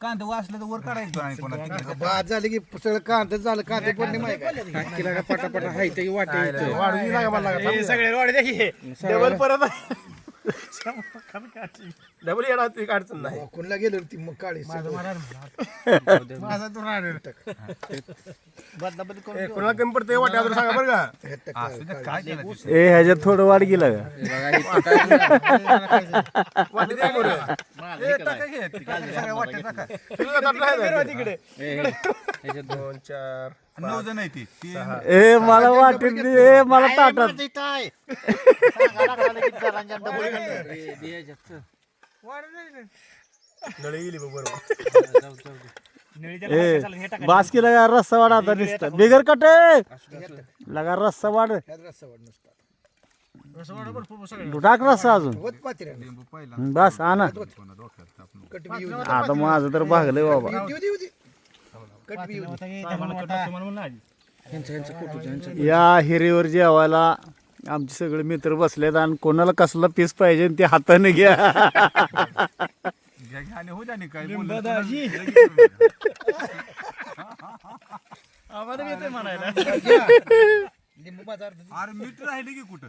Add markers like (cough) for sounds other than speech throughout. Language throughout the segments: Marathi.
कांदा वाचलं तर वर काढायचं आणि कोणा बाद झाली की सगळं कांदा झालं कांदे पडले माहिती किला का पटापटा हाय ते वाटे वाढवी लागा मला. हे सगळे वाढ द्या की डबल येणार ती अडचण नाही कोणला गेलो ती मग काळी (laughs) ए, कोणाला कमी पडते वाट्या सांगा बरं का? असू दे, काय केलं ते? ए ह्याच्यात थोडं वाढ गेला का? वाटी द्या बरं. ए, टाका घे, ती दोन चार नऊ जण आहे ती. ए मला वाटेल ए मला ताटात. नळी गेली बघ बरोबर. ए बास केला का रस्सा वाढ आता दिसत बिगर कटे! लगा रस्सा वाढ टाक रस्सा अजून. होत पात्र्या लिंबू पहिला. बस आणा. आता माझं तर भागलंय बाबा. या हिरीवर जेवायला आमचे सगळे मित्र बसलेत आणि कोणाला कसला पीस पाहिजे ते हाताने घ्या. तर लिंबू बाजार (laughs) (laughs) अरे मीठ राहिले की कुठं?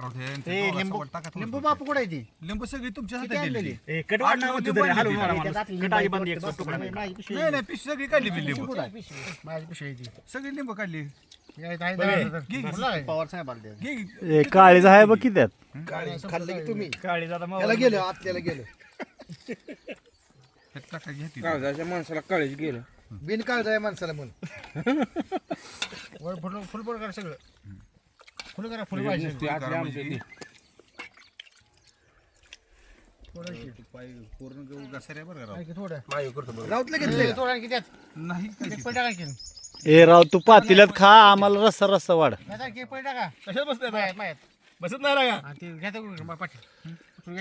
राहू दे, ते दोघांचं वर टाका थोडं. लिंबू बापू कुठे आहे ती? लिंबू सगळी दिली ए कट तू धरी हलवून मला मला कट आगी बंद एक तुकडा नाही. नाही नाही पिश सगळी काढली मी लिंबू. सगळी लिंबू काढली. घे, घे. पवार साहेब आले. घे, घे. ए काळीच आहे बघ की त्यात काळी खाल्लं की तुम्ही? काळी जाता मग त्याला गेलो आतल्याला गेलो. (laughs) हे टाका घ्या ती. काळजाच्या माणसाला काळीच गेलं. बिन काळजा आहे माणसाला म्हणून. (laughs) नुसती आतली आमच्या ती. पाय पूर्ण गहू घसाऱ्या बरं का राव. मायू करतो बघ. राऊतला घेतले नाही. काय. ए राव तू पातील्यात खा आम्हाला रस्सा रस्सा वाढ. कशात बसले बसत नाही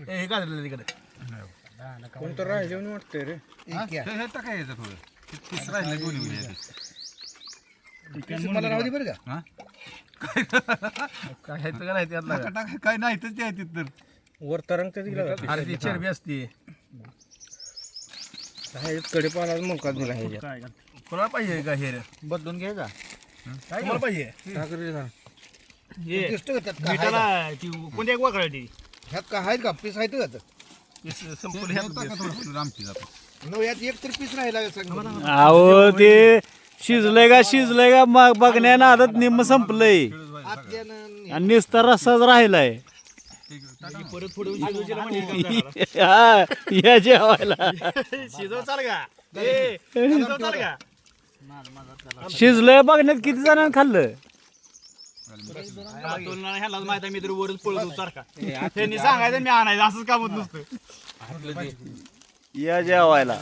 हे काय झालं तिकडे राहिले वाटतंय रे? टाका याचं थोडं. ते पीस राहिले दोन्ही मध्ये याचे. मला राहू दे बरं का? हा? काय आहे तर का नाही टाका. काय नाही तर ते आहे तिथं तर वर तरंग ते दिला अरे ती चरबी असते. कडे पाला मुलगा दिला ह्याच्यात काय कोणाला पाहिजे का हे बदलून घे का काय कोणाला पाहिजे? ठाकरे झाला. दिसतो का त्यात काय आहे का? मिठाला ती कोणत्या एक वाकळायची ह्यात काय आहेत का? पीस आहेत का त्यात? संपूर्ण हे ह्यात टाका थोडं थोडं आमची जातं नऊ यात एक तर पीस राहिला सांग. अहो ते शिजलंय का शिजलंय का मग बघण्या नादात निम्म संपलंय. आणि नुसता रस्साच राहिलाय. (laughs) हा, या जेवायला. शिजलंय बघण्यात किती जणांनी खाल्लं? तुला ह्यालाच माहिती आहे, मी तर वरच पळत होतो सारखा. त्यांनी सांगायचं मी आणायचं असंच काम होत नसतं. या जेवायला.